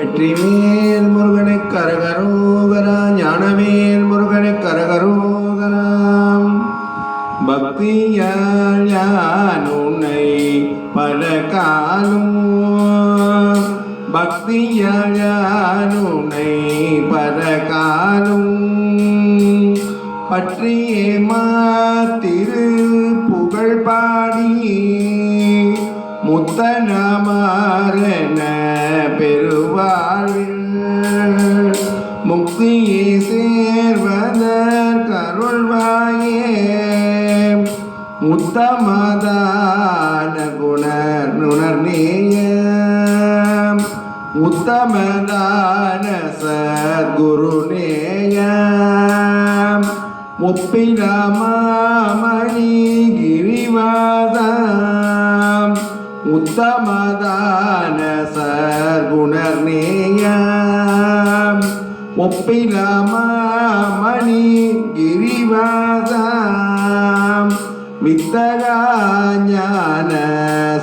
வெற்றிமேல் முருகனை கரகரோகரா ஞானவேல் முருகனை கரகரோகராம் பக்தியால் யான் உன்னை பல காலும் பக்தியால் யான் உன்னை பல காலும் பற்றியே மாத்திரு புகழ் பாடி முத்தனமாறன முக்தியை சேர்வதற் கருள்வாயே. உத்தமதான குணர் நுணர்நேய. உத்தமதான சத்குருநேய. ஒப்பிலமாமணி கிரிவாதம் உத்தமதான சர்க்குணர்நேயம் ഒപ്പിലാമണി ഗിരിവാസം വിത്തകാഞ്ഞാന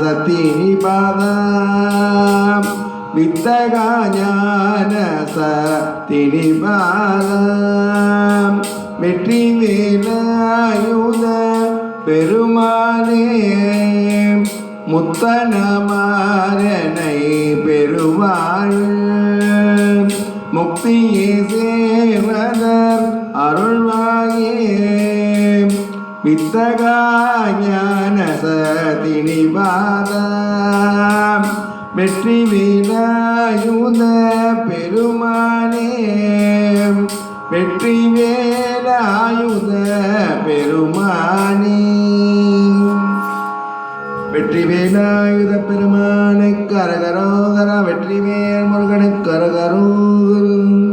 സത്തിനി പാദം വിത്തകാഞ്ഞാന സത്തിനി പാദം വെട്ടി പെരുമാനേ മുത്തനമാരനെ முக்தியே சேவதர் அருள்வாயே வித்தகாஞான சதினிபாதம் வெற்றி வேலாயுத பெருமானே வெற்றி வேலாயுத பெருமானே வேலாயுத பெருமானை கரகரோகரா வெற்றி வேல் முருகனை கரகரோகரா